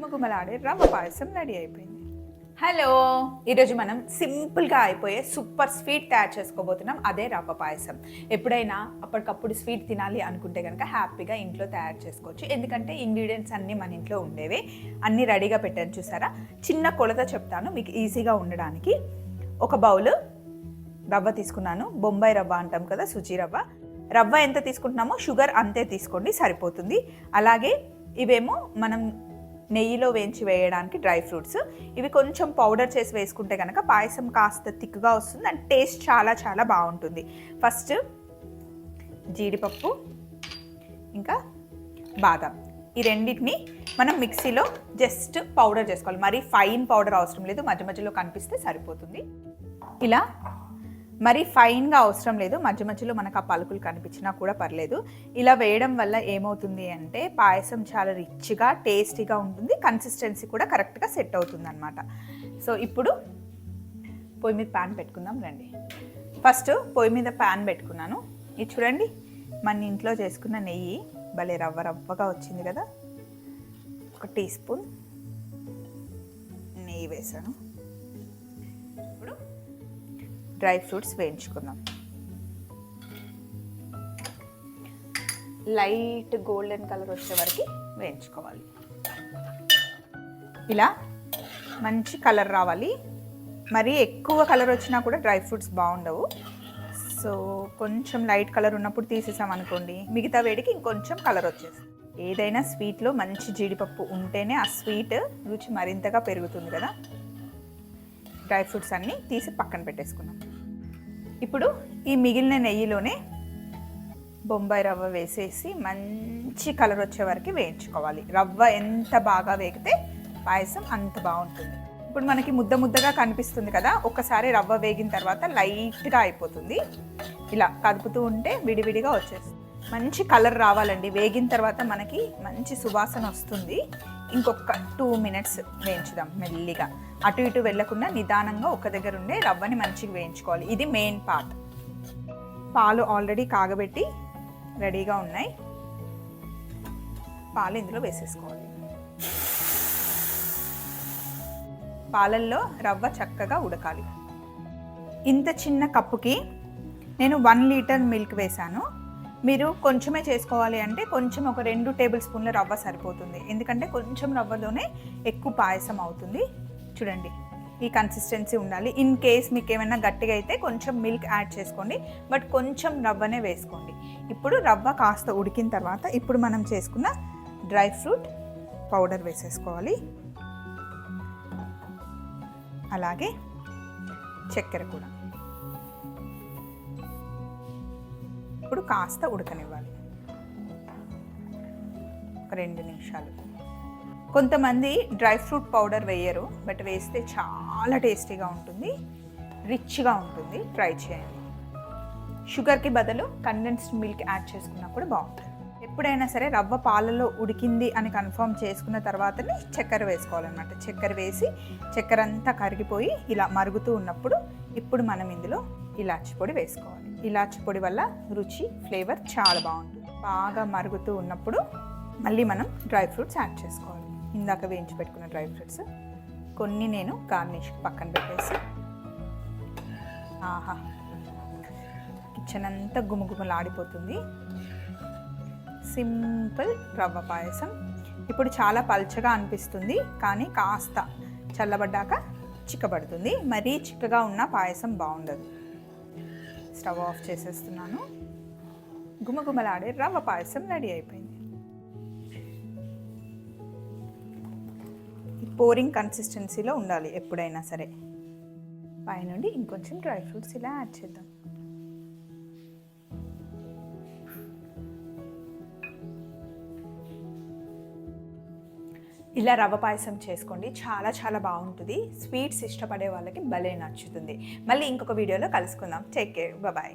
గుమగుమలాడే రవ్వ పాయసం రెడీ అయిపోయింది. హలో! ఈరోజు మనం సింపుల్గా అయిపోయే సూపర్ స్వీట్ తయారు చేసుకోబోతున్నాం అదే రవ్వ పాయసం. ఎప్పుడైనా అప్పటికప్పుడు స్వీట్ తినాలి అనుకుంటే కనుక హ్యాపీగా ఇంట్లో తయారు చేసుకోవచ్చు. ఎందుకంటే ఇంగ్రీడియంట్స్ అన్నీ మన ఇంట్లో ఉండేవి. అన్నీ రెడీగా పెట్టాను చూసారా? చిన్న కొలత చెప్తాను మీకు ఈజీగా ఉండడానికి. ఒక బౌల్ రవ్వ తీసుకున్నాను. బొంబాయి రవ్వ అంటాం కదా సుజీ రవ్వ. రవ్వ ఎంత తీసుకుంటున్నామో షుగర్ అంతే తీసుకోండి సరిపోతుంది. అలాగే ఇవేమో మనం నెయ్యిలో వేయించి వేయడానికి డ్రై ఫ్రూట్స్. ఇవి కొంచెం పౌడర్ చేసి వేసుకుంటే కనుక పాయసం కాస్త థిక్గా వస్తుంది అండ్ టేస్ట్ చాలా చాలా బాగుంటుంది. ఫస్ట్ జీడిపప్పు ఇంకా బాదం. ఈ రెండింటిని మనం మిక్సీలో జస్ట్ పౌడర్ చేసుకోవాలి. మరీ ఫైన్ పౌడర్ అవసరం లేదు. మధ్య మధ్యలో కనిపిస్తే సరిపోతుంది. ఇలా మరి ఫైన్గా అవసరం లేదు. మధ్య మధ్యలో మనకు ఆ పలుకులు కనిపించినా కూడా పర్లేదు. ఇలా వేయడం వల్ల ఏమవుతుంది అంటే పాయసం చాలా రిచ్గా టేస్టీగా ఉంటుంది. కన్సిస్టెన్సీ కూడా కరెక్ట్గా సెట్ అవుతుంది అనమాట సో ఇప్పుడు పొయ్యి మీద ప్యాన్ పెట్టుకుందాం రండి. ఫస్ట్ పొయ్యి మీద ప్యాన్ పెట్టుకున్నాను. ఇది చూడండి మన ఇంట్లో చేసుకున్న నెయ్యి భలే రవ్వ రవ్వగా వచ్చింది కదా. ఒక టీ స్పూన్ నెయ్యి వేసాను డ్రై ఫ్రూట్స్ వేయించుకుందాం. లైట్ గోల్డెన్ కలర్ వచ్చే వరకు వేయించుకోవాలి. ఇలా మంచి కలర్ రావాలి. మరి ఎక్కువ కలర్ వచ్చినా కూడా డ్రై ఫ్రూట్స్ బాగుండవు. సో కొంచెం లైట్ కలర్ ఉన్నప్పుడు తీసేసాం అనుకోండి మిగతా వేడికి ఇంకొంచెం కలర్ వచ్చేస్తుంది. ఏదైనా స్వీట్లో మంచి జీడిపప్పు ఉంటేనే ఆ స్వీట్ రుచి మరింతగా పెరుగుతుంది కదా. డ్రై ఫ్రూట్స్ అన్నీ తీసి పక్కన పెట్టేసుకున్నాం ఇప్పుడు ఈ మిగిలిన నెయ్యిలోనే బొంబాయి రవ్వ వేసేసి మంచి కలర్ వచ్చే వరకు వేయించుకోవాలి. రవ్వ ఎంత బాగా వేగితే పాయసం అంత బాగుంటుంది. ఇప్పుడు మనకి ముద్ద ముద్దగా కనిపిస్తుంది కదా ఒకసారి రవ్వ వేగిన తర్వాత లైట్గా అయిపోతుంది. ఇలా కదుపుతూ ఉంటే విడివిడిగా వచ్చేస్తుంది. మంచి కలర్ రావాలండి. వేగిన తర్వాత మనకి మంచి సువాసన వస్తుంది. ఇంకొక టూ మినిట్స్ వేయించుదాం మెల్లిగా. అటు ఇటు వెళ్ళకుండా నిదానంగా ఒక దగ్గర ఉండే రవ్వని మంచిగా వేయించుకోవాలి. ఇది మెయిన్ పార్ట్ పాలు ఆల్రెడీ కాగబెట్టి రెడీగా ఉన్నాయి. పాలు ఇందులో వేసేసుకోవాలి. పాలల్లో రవ్వ చక్కగా ఉడకాలి. ఇంత చిన్న కప్పుకి నేను వన్ లీటర్ మిల్క్ వేశాను. మీరు కొంచెమే చేసుకోవాలి అంటే కొంచెం ఒక రెండు టేబుల్ స్పూన్ల రవ్వ సరిపోతుంది. ఎందుకంటే కొంచెం రవ్వలోనే ఎక్కువ పాయసం అవుతుంది. చూడండి ఈ కన్సిస్టెన్సీ ఉండాలి. ఇన్ కేస్ మీకు ఏమైనా గట్టిగా అయితే కొంచెం మిల్క్ యాడ్ చేసుకోండి. బట్ కొంచెం రవ్వనే వేసుకోండి. ఇప్పుడు రవ్వ కాస్త ఉడికిన తర్వాత ఇప్పుడు మనం చేసుకున్న డ్రై ఫ్రూట్ పౌడర్ వేసేసుకోవాలి. అలాగే చక్కెర కూడా. ఇప్పుడు కాస్త ఉడకనివ్వాలి. ఒక రెండు నిమిషాలు. కొంతమంది డ్రై ఫ్రూట్ పౌడర్ వేయరు బట్ వేస్తే చాలా టేస్టీగా ఉంటుంది రిచ్గా ఉంటుంది. ట్రై చేయండి. షుగర్కి బదులు కండెన్స్డ్ మిల్క్ యాడ్ చేసుకున్నా కూడా బాగుంటుంది. ఎప్పుడైనా సరే రవ్వ పాలలో ఉడికింది అని కన్ఫర్మ్ చేసుకున్న తర్వాతనే చక్కెర వేసుకోవాలన్నమాట. చక్కెర వేసి చక్కెర అంతా కరిగిపోయి ఇలా మరుగుతూ ఉన్నప్పుడు ఇప్పుడు మనం ఇందులో ఇలాచి పొడి వేసుకోవాలి. ఇలాచి పొడి వల్ల రుచి ఫ్లేవర్ చాలా బాగుంటుంది. బాగా మరుగుతూ ఉన్నప్పుడు మళ్ళీ మనం డ్రై ఫ్రూట్స్ యాడ్ చేసుకోవాలి. ఇందాక వేయించి పెట్టుకున్న డ్రై ఫ్రూట్స్ కొన్ని నేను గార్నిష్ పక్కన పెట్టేసి ఆహా కిచెన్ అంతా గుమగుమలాడిపోతుంది. సింపుల్ రవ్వ పాయసం. ఇప్పుడు చాలా పల్చగా అనిపిస్తుంది కానీ కాస్త చల్లబడ్డాక చిక్కబడుతుంది. మరీ చిక్కగా ఉన్న పాయసం బాగుండదు. స్టవ్ ఆఫ్ చేసేస్తున్నాను. గుమగుమలాడే రవ్వ పాయసం రెడీ అయిపోయింది. పోరింగ్ కన్సిస్టెన్సీలో ఉండాలి ఎప్పుడైనా సరే. పైనుండి ఇంకొంచెం డ్రై ఫ్రూట్స్ ఇలా యాడ్ చేద్దాం. ఇలా రవ్వ పాయసం చేసుకోండి. చాలా చాలా బాగుంటుంది. స్వీట్స్ ఇష్టపడే వాళ్ళకి భలే నచ్చుతుంది. మళ్ళీ ఇంకొక వీడియోలో కలుసుకుందాం. Take care bye